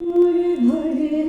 মোর ঘরের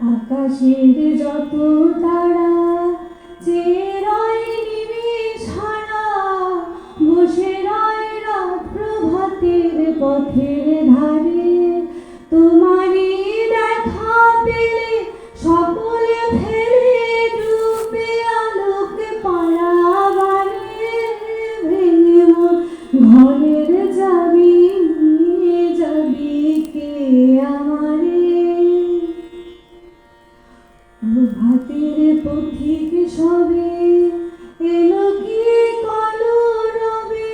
আকাশের যত তারা যে রায় হারা বসে রায় রাত প্রভাতের পথের সবে এলো কি কলরবে?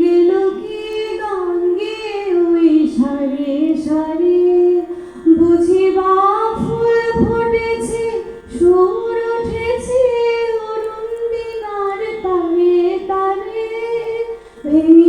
গেল কি গান গে ওই সারে সারে? বুঝিবা ফুল ফুটেছে, সুর উঠেছে অরুণ দিনার তারে তারে ভেঙে